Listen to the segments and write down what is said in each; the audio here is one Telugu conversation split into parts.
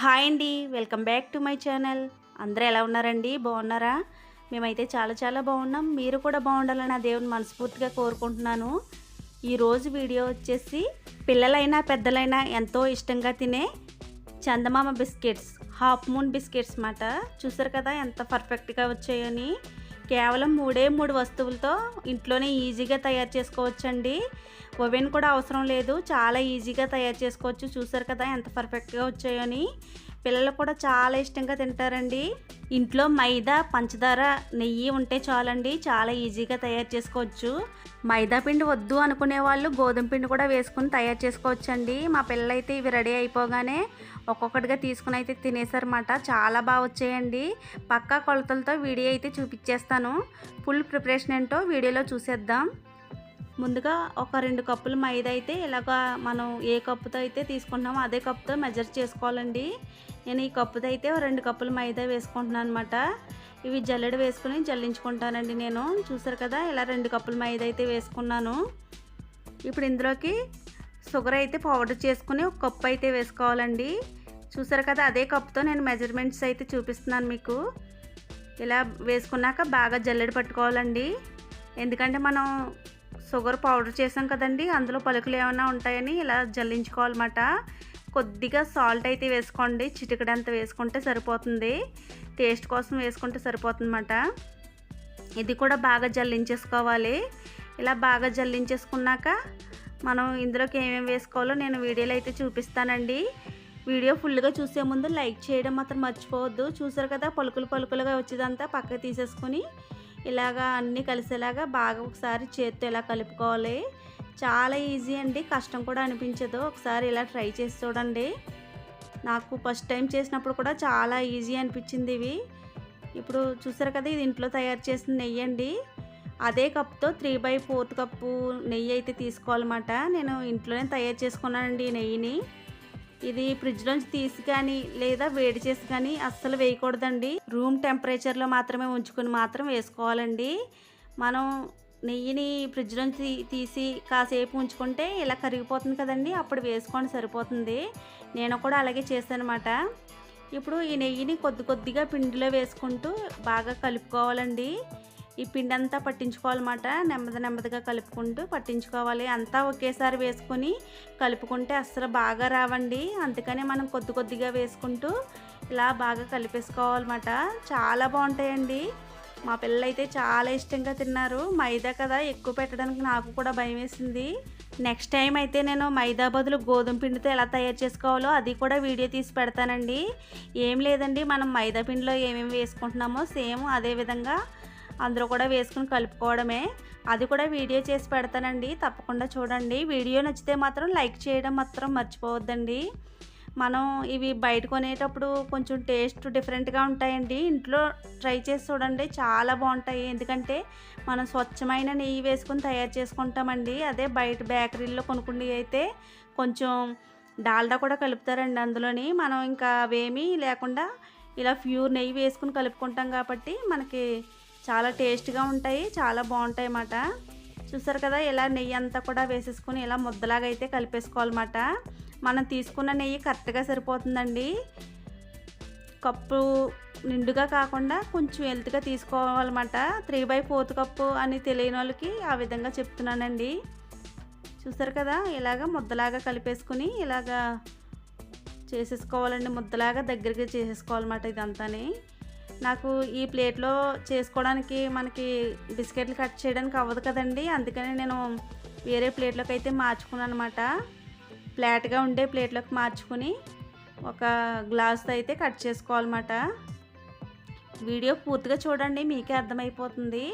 హాయ్ అండి welcome back to my channel. అందరూ ఎలా ఉన్నారండి? బాగున్నారా? మేమైతే చాలా చాలా బాగున్నాం. మీరు కూడా బాగుండాలని ఆ దేవుని మనస్ఫూర్తిగా కోరుకుంటున్నాను. ఈరోజు వీడియో వచ్చేసి పిల్లలైనా పెద్దలైనా ఎంతో ఇష్టంగా తినే Chandamama biscuits half moon biscuits మాట. చూసారు కదా ఎంత పర్ఫెక్ట్గా వచ్చాయని? కేవలం మూడే మూడు వస్తువులతో ఇంట్లోనే ఈజీగా తయారు చేసుకోవచ్చండి. ఓవెన్ కూడా అవసరం లేదు. చాలా ఈజీగా తయారు చేసుకోవచ్చు. చూసారు కదా ఎంత పర్ఫెక్ట్గా వచ్చాయని. పిల్లలు కూడా చాలా ఇష్టంగా తింటారండి. ఇంట్లో మైదా పంచదార నెయ్యి ఉంటే చాలండి. చాలా ఈజీగా తయారు చేసుకోవచ్చు. మైదా పిండి వద్దు అనుకునే వాళ్ళు గోధుమ పిండి కూడా వేసుకుని తయారు చేసుకోవచ్చండి. మా పిల్లలైతే ఇవి రెడీ అయిపోగానే ఒక్కొక్కటిగా తీసుకుని అయితే తినేసారన్నమాట చాలా బాగా వచ్చాయండి. పక్కా కొలతలతో వీడియో అయితే చూపించేస్తాను. ఫుల్ ప్రిపరేషన్ ఏంటో వీడియోలో చూసేద్దాం. ముందుగా ఒక రెండు కప్పులు మైదా అయితే ఇలాగా మనం ఏ కప్పుతో అయితే తీసుకుంటున్నామో అదే కప్పుతో మెజర్ చేసుకోవాలండి. నేను ఈ కప్పుతో అయితే రెండు కప్పులు మైదా వేసుకుంటున్నాను అనమాట ఇవి జల్లెడ వేసుకుని జల్లించుకుంటానండి నేను. చూసారు కదా ఇలా రెండు కప్పులు మైదా అయితే వేసుకున్నాను. ఇప్పుడు ఇందులోకి షుగర్ అయితే పౌడర్ చేసుకుని ఒక కప్పు అయితే వేసుకోవాలండి. చూసారు కదా అదే కప్తో నేను మెజర్మెంట్స్ అయితే చూపిస్తున్నాను మీకు. ఇలా వేసుకున్నాక బాగా జల్లెడ పట్టుకోవాలండి. ఎందుకంటే మనం షుగర్ పౌడర్ చేసాం కదండి. అందులో పలుకులు ఏమైనా ఉంటాయని ఇలా జల్లించుకోవాలన్నమాట. కొద్దిగా సాల్ట్ అయితే వేసుకోండి. చిటికడంత వేసుకుంటే సరిపోతుంది. టేస్ట్ కోసం వేసుకుంటే సరిపోతుందన్నమాట. ఇది కూడా బాగా జల్లించేసుకోవాలి. ఇలా బాగా జల్లించేసుకున్నాక మనం ఇందులోకి ఏమేమి వేసుకోవాలో నేను వీడియోలో అయితే చూపిస్తానండి. వీడియో ఫుల్గా చూసే ముందు లైక్ చేయడం మాత్రం మర్చిపోవద్దు. చూసారు కదా పలుకులు పలుకులుగా వచ్చేదంతా పక్కకు తీసేసుకుని ఇలాగా అన్నీ కలిసేలాగా బాగా ఒకసారి చేత్తో ఇలా కలుపుకోవాలి. చాలా ఈజీ అండి కష్టం కూడా అనిపించదు. ఒకసారి ఇలా ట్రై చేసి చూడండి. నాకు ఫస్ట్ టైం చేసినప్పుడు కూడా చాలా ఈజీ అనిపించింది ఇవి. ఇప్పుడు చూసారు కదా ఇది ఇంట్లో తయారు చేసిన నెయ్యి అండి. అదే కప్తో త్రీ బై ఫోర్త్ కప్పు నెయ్యి అయితే తీసుకోవాలన్నమాట. నేను ఇంట్లోనే తయారు చేసుకున్నానండి ఈ నెయ్యిని. ఇది ఫ్రిడ్జ్లోంచి తీసి కానీ లేదా వేడి చేసి కానీ అస్సలు వేయకూడదండి. రూమ్ టెంపరేచర్లో మాత్రమే ఉంచుకొని మాత్రం వేసుకోవాలండి. మనం నెయ్యిని ఫ్రిడ్జ్లోంచి తీసి కాసేపు ఉంచుకుంటే ఇలా కరిగిపోతుంది కదండి. అప్పుడు వేసుకోండి సరిపోతుంది. నేను కూడా అలాగే చేశానమాట. ఇప్పుడు ఈ నెయ్యిని కొద్ది కొద్దిగా పిండిలో వేసుకుంటూ బాగా కలుపుకోవాలండి. ఈ పిండి అంతా పట్టించుకోవాలన్నమాట. నెమ్మది నెమ్మదిగా కలుపుకుంటూ పట్టించుకోవాలి. అంతా ఒకేసారి వేసుకొని కలుపుకుంటే అస్సలు బాగా రావండి. అందుకనే మనం కొద్ది కొద్దిగా వేసుకుంటూ ఇలా బాగా కలిపేసుకోవాలన్నమాట. చాలా బాగుంటాయండి. మా పిల్లలు అయితే చాలా ఇష్టంగా తిన్నారు. మైదా కదా ఎక్కువ పెట్టడానికి నాకు కూడా భయం వేసింది. నెక్స్ట్ టైం అయితే నేను మైదా బదులు గోధుమ పిండితో ఎలా తయారు చేసుకోవాలో అది కూడా వీడియో తీసి పెడతానండి. ఏం లేదండి మనం మైదా పిండిలో ఏమేమి వేసుకుంటున్నామో సేమ్ అదే విధంగా అందులో కూడా వేసుకుని కలుపుకోవడమే. అది కూడా వీడియో చేసి పెడతానండి. తప్పకుండా చూడండి. వీడియో నచ్చితే మాత్రం లైక్ చేయడం మాత్రం మర్చిపోవద్దండి. మనం ఇవి బయట కొనేటప్పుడు కొంచెం టేస్ట్ డిఫరెంట్గా ఉంటాయండి. ఇంట్లో ట్రై చేసి చూడండి. చాలా బాగుంటాయి. ఎందుకంటే మనం స్వచ్ఛమైన నెయ్యి వేసుకొని తయారు చేసుకుంటామండి. అదే బయట బేకరీల్లో కొనుక్కుండి అయితే కొంచెం డాల్డా కూడా కలుపుతారండి అందులోని. మనం ఇంకా అవేమీ లేకుండా ఇలా ప్యూర్ నెయ్యి వేసుకుని కలుపుకుంటాం కాబట్టి మనకి చాలా టేస్ట్గా ఉంటాయి చాలా బాగుంటాయి అన్నమాట చూసారు కదా ఇలా నెయ్యి అంతా కూడా వేసేసుకుని ఇలా ముద్దలాగా అయితే కలిపేసుకోవాలన్నమాట. మనం తీసుకున్న నెయ్యి కరెక్ట్గా సరిపోతుందండి. కప్పు నిండుగా కాకుండా కొంచెం హెల్త్గా తీసుకోవాలన్నమాట. త్రీ బై ఫోర్త్ కప్పు అని తెలియని వాళ్ళకి ఆ విధంగా చెప్తున్నానండి. చూసారు కదా ఇలాగ ముద్దలాగా కలిపేసుకుని ఇలాగా చేసేసుకోవాలండి. ముద్దలాగా దగ్గరికి చేసేసుకోవాలన్నమాట ఇదంతానే. నాకు ఈ ప్లేట్లో చేసుకోవడానికి మనకి బిస్కెట్లు కట్ చేయడానికి అవ్వదు కదండి. అందుకని నేను వేరే ప్లేట్లోకి అయితే మార్చుకున్నాను అనమాట ఫ్లాట్గా ఉండే ప్లేట్లోకి మార్చుకుని ఒక గ్లాస్తో అయితే కట్ చేసుకోవాలన్నమాట. వీడియో పూర్తిగా చూడండి మీకే అర్థమైపోతుంది.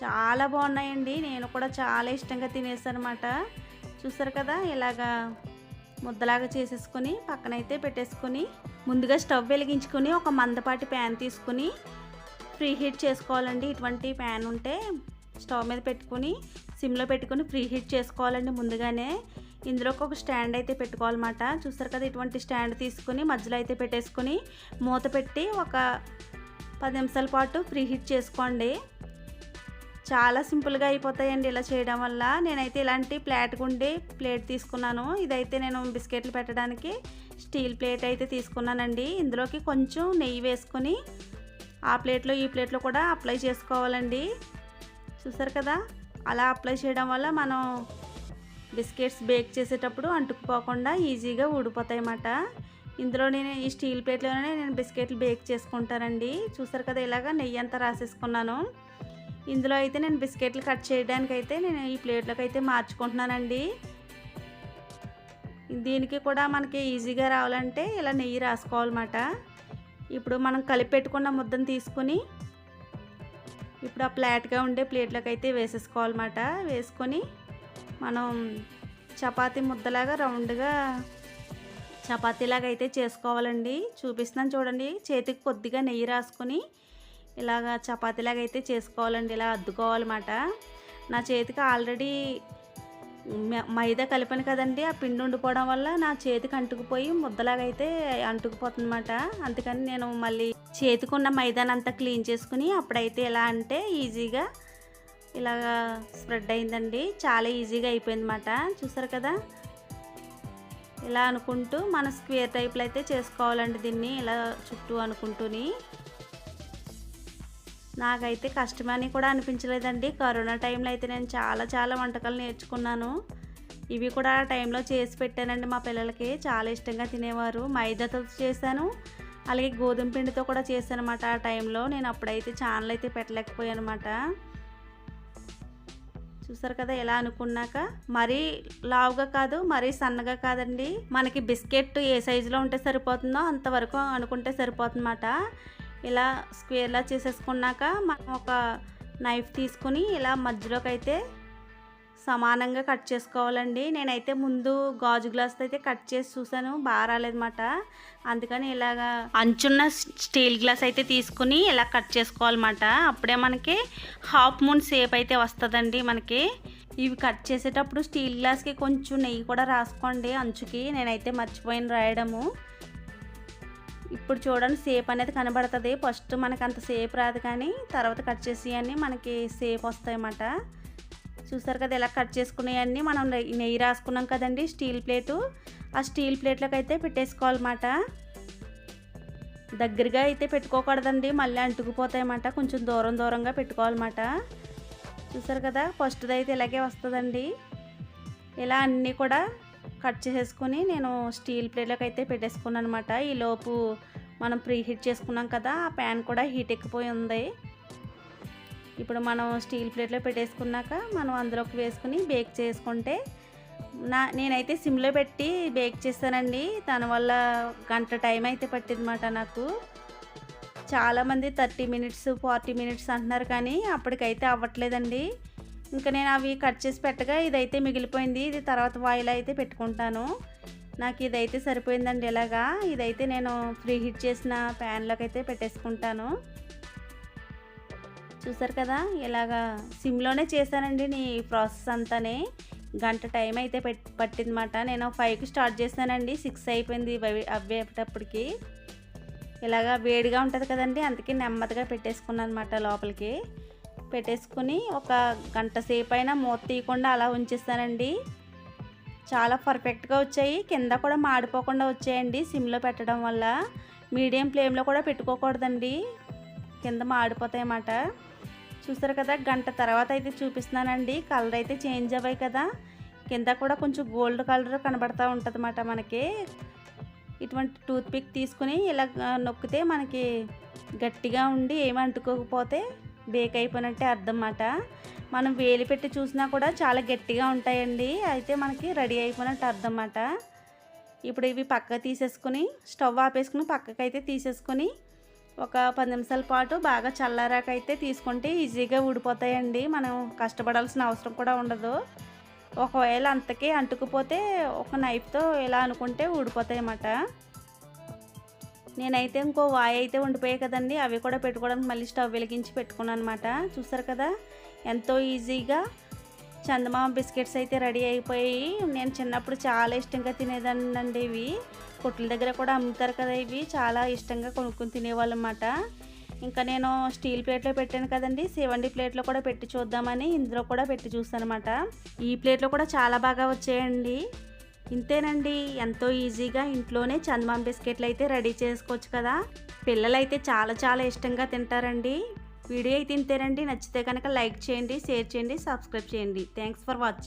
చాలా బాగున్నాయండి. నేను కూడా చాలా ఇష్టంగా తినేసాను అనమాట చూసారు కదా ఇలాగా ముద్దలాగా చేసేసుకొని పక్కనైతే పెట్టేసుకొని ముందుగా స్టవ్ వెలిగించుకొని ఒక మందపాటి ప్యాన్ తీసుకుని ఫ్రీ హీట్ చేసుకోవాలండి. ఇటువంటి ప్యాన్ ఉంటే స్టవ్ మీద పెట్టుకుని సిమ్లో పెట్టుకుని ఫ్రీ హీట్ చేసుకోవాలండి ముందుగానే. ఇందులోకి ఒక స్టాండ్ అయితే పెట్టుకోవాలన్నమాట. చూస్తారు కదా ఇటువంటి స్టాండ్ తీసుకుని మధ్యలో అయితే పెట్టేసుకొని మూత పెట్టి ఒక పది నిమిషాల పాటు ఫ్రీ హీట్ చేసుకోండి. చాలా సింపుల్గా అయిపోతాయండి ఇలా చేయడం వల్ల. నేనైతే ఇలాంటి ప్లేట్ గుండి ప్లేట్ తీసుకున్నాను. ఇదైతే నేను బిస్కెట్లు పెట్టడానికి స్టీల్ ప్లేట్ అయితే తీసుకున్నానండి. ఇందులోకి కొంచెం నెయ్యి వేసుకొని ఆ ప్లేట్లో ఈ ప్లేట్లో కూడా అప్లై చేసుకోవాలండి. చూసారు కదా? అలా అప్లై చేయడం వల్ల మనం బిస్కెట్స్ బేక్ చేసేటప్పుడు అంటుకుపోకుండా ఈజీగా ఊడిపోతాయి అన్నమాట ఇందులో నేను ఈ స్టీల్ ప్లేట్లోనే నేను బిస్కెట్లు బేక్ చేసుకుంటానండి. చూసారు కదా? ఇలాగా నెయ్యి అంతా రాసేసుకున్నాను. ఇందులో అయితే నేను బిస్కెట్లు కట్ చేయడానికి అయితే నేను ఈ ప్లేట్లోకి అయితే మార్చుకుంటున్నానండి. దీనికి కూడా మనకి ఈజీగా రావాలంటే ఇలా నెయ్యి రాసుకోవాలన్నమాట. ఇప్పుడు మనం కలిపి పెట్టుకున్న ముద్దను తీసుకుని ఇప్పుడు ఆ ప్లాట్గా ఉండే ప్లేట్లోకి అయితే వేసేసుకోవాలన్నమాట. వేసుకొని మనం చపాతీ ముద్దలాగా రౌండ్గా చపాతీలాగా అయితే చేసుకోవాలండి. చూపిస్తున్నాను చూడండి. చేతికి కొద్దిగా నెయ్యి రాసుకొని ఇలాగా చపాతీలాగా అయితే చేసుకోవాలండి. ఇలా అద్దుకోవాలన్నమాట. నా చేతికి ఆల్రెడీ మైదా కలిపాను కదండి. ఆ పిండి ఉండిపోవడం వల్ల నా చేతికి అంటుకుపోయి ముద్దలాగా అయితే అంటుకుపోతుందన్నమాట. అందుకని నేను మళ్ళీ చేతికున్న మైదాని అంతా క్లీన్ చేసుకుని అప్పుడైతే ఎలా అంటే ఈజీగా ఇలాగా స్ప్రెడ్ అయిందండి. చాలా ఈజీగా అయిపోయిందన్నమాట. చూసారు కదా? ఇలా అనుకుంటూ మన స్క్వేర్ టైప్లో అయితే చేసుకోవాలండి దీన్ని ఇలా చుట్టూ అనుకుంటూని. నాకైతే కష్టమని కూడా అనిపించలేదండి. కరోనా టైంలో అయితే నేను చాలా చాలా వంటకాలు నేర్చుకున్నాను. ఇవి కూడా ఆ టైంలో చేసి పెట్టానండి మా పిల్లలకి. చాలా ఇష్టంగా తినేవారు. మైదాతో చేశాను. అలాగే గోధుమ పిండితో కూడా చేశాను అనమాట ఆ టైంలో. నేను అప్పుడైతే ఛానల్ అయితే పెట్టలేకపోయాను అనమాట చూసారు కదా ఎలా అనుకున్నాక. మరీ లావుగా కాదు మరీ సన్నగా కాదండి. మనకి బిస్కెట్ ఏ సైజులో ఉంటే సరిపోతుందో అంతవరకు అనుకుంటే సరిపోతుందన్నమాట. ఇలా స్క్వేర్లా చేసేసుకున్నాక మనం ఒక నైఫ్ తీసుకుని ఇలా మధ్యలోకి అయితే సమానంగా కట్ చేసుకోవాలండి. నేనైతే ముందు గాజు గ్లాస్ అయితే కట్ చేసి చూసాను బాగా రాలేదన్నమాట. అందుకని ఇలాగా అంచున్న స్టీల్ గ్లాస్ అయితే తీసుకుని ఇలా కట్ చేసుకోవాలన్నమాట. అప్పుడే మనకి హాఫ్ మూన్ షేప్ అయితే వస్తుందండి మనకి. ఇవి కట్ చేసేటప్పుడు స్టీల్ గ్లాస్కి కొంచెం నెయ్యి కూడా రాసుకోండి అంచుకి. నేనైతే మర్చిపోయిన రాయడము. ఇప్పుడు చూడండి సేప్ అనేది కనబడుతుంది. ఫస్ట్ మనకు అంత సేప్ రాదు కానీ తర్వాత కట్ చేసేయని మనకి సేప్ వస్తాయన్నమాట. చూసారు కదా ఇలా కట్ చేసుకునేవన్నీ మనం నెయ్యి నెయ్యి రాసుకున్నాం కదండి స్టీల్ ప్లేటు ఆ స్టీల్ ప్లేట్లోకి అయితే పెట్టేసుకోవాలన్నమాట. దగ్గరగా అయితే పెట్టుకోకూడదండి మళ్ళీ అంటుకుపోతాయన్నమాట. కొంచెం దూరం దూరంగా పెట్టుకోవాలన్నమాట. చూసారు కదా ఫస్ట్ది అయితే ఇలాగే వస్తుందండి. ఇలా అన్నీ కూడా కట్ చేసేసుకొని నేను స్టీల్ ప్లేట్లోకి అయితే పెట్టేసుకున్నాను అనమాట ఈలోపు మనం ప్రీ హీట్ చేసుకున్నాం కదా ఆ ప్యాన్ కూడా హీట్ ఎక్కిపోయి ఉంది. ఇప్పుడు మనం స్టీల్ ప్లేట్లో పెట్టేసుకున్నాక మనం అందులోకి వేసుకుని బేక్ చేసుకుంటే నా నేనైతే సిమ్లో పెట్టి బేక్ చేస్తానండి దానివల్ల గంట టైం అయితే పట్టిందన్నమాట నాకు. చాలామంది థర్టీ మినిట్స్ ఫార్టీ మినిట్స్ అంటున్నారు కానీ అప్పటికైతే అవ్వట్లేదండి. ఇంకా నేను అవి కట్ చేసి పెట్టగా ఇదైతే మిగిలిపోయింది. ఇది తర్వాత వాయిల్ అయితే పెట్టుకుంటాను. నాకు ఇదైతే సరిపోయిందండి ఇలాగా. ఇదైతే నేను ఫ్రీ హీట్ చేసిన ప్యాన్లోకి అయితే పెట్టేసుకుంటాను. చూసారు కదా? ఇలాగా సిమ్లోనే చేశానండి నీ ప్రాసెస్ అంతానే. గంట టైం అయితే పెట్ పట్టిందన్నమాట. నేను ఫైవ్కి స్టార్ట్ చేశానండి. సిక్స్ అయిపోయింది అవ్వేటప్పటికి ఇలాగా వేడిగా ఉంటుంది కదండి? అందుకే నెమ్మదిగా పెట్టేసుకున్నాను అనమాట లోపలికి. పెట్టేసుకుని ఒక గంట సేపు అయినా మూత తీయకుండా అలా ఉంచేస్తానండి. చాలా పర్ఫెక్ట్గా వచ్చాయి. కింద కూడా మాడిపోకుండా వచ్చాయండి సిమ్లో పెట్టడం వల్ల. మీడియం ఫ్లేమ్లో కూడా పెట్టుకోకూడదండి. కింద మాడిపోతాయి అన్నమాట చూసారు కదా గంట తర్వాత అయితే చూపిస్తున్నానండి. కలర్ అయితే చేంజ్ అవ్వాయి కదా. కింద కూడా కొంచెం గోల్డ్ కలర్ కనబడతా ఉంటుంది మనకి. ఇటువంటి టూత్ పిక్ తీసుకుని ఇలా నొక్కితే మనకి గట్టిగా ఉండి ఏమి అంటుకోకపోతే బేక్ అయిపోయినట్టే అర్థం మనం వేలి పెట్టి చూసినా కూడా చాలా గట్టిగా ఉంటాయండి. అయితే మనకి రెడీ అయిపోయినట్టు అర్థం అన్నమాట ఇప్పుడు ఇవి పక్క తీసేసుకుని స్టవ్ ఆపేసుకుని పక్కకైతే అయితే తీసేసుకొని ఒక పది నిమిషాల పాటు బాగా చల్లారాక అయితే తీసుకుంటే ఈజీగా ఊడిపోతాయండి. మనం కష్టపడాల్సిన అవసరం కూడా ఉండదు. ఒకవేళ అంతకే అంటుకుపోతే ఒక నైఫ్తో ఇలా అనుకుంటే ఊడిపోతాయి అన్నమాట నేనైతే ఇంకో వాయి అయితే ఉండిపోయాయి కదండి. అవి కూడా పెట్టుకోవడానికి మళ్ళీ స్టవ్ వెలిగించి పెట్టుకున్నాను అనమాట చూసారు కదా? ఎంతో ఈజీగా చందమామ బిస్కెట్స్ అయితే రెడీ అయిపోయి నేను చిన్నప్పుడు చాలా ఇష్టంగా తినేదానండి ఇవి. కొట్ల దగ్గర కూడా అమ్ముతారు కదా ఇవి. చాలా ఇష్టంగా కొనుక్కొని తినేవాళ్ళు అనమాట ఇంకా నేను స్టీల్ ప్లేట్లో పెట్టాను కదండి. సేవండి ప్లేట్లో కూడా పెట్టి చూద్దామని ఇందులో కూడా పెట్టి చూస్తాను అనమాట ఈ ప్లేట్లో కూడా చాలా బాగా వచ్చాయండి. ఇంతేనండి ఎంతో ఈజీగా ఇంట్లోనే చందమామ బిస్కెట్లు అయితే రెడీ చేసుకోవచ్చు కదా. పిల్లలైతే చాలా చాలా ఇష్టంగా తింటారండి. వీడియో అయితే ఇంతేనండి. నచ్చితే కనుక లైక్ చేయండి షేర్ చేయండి సబ్స్క్రైబ్ చేయండి. Thanks for watching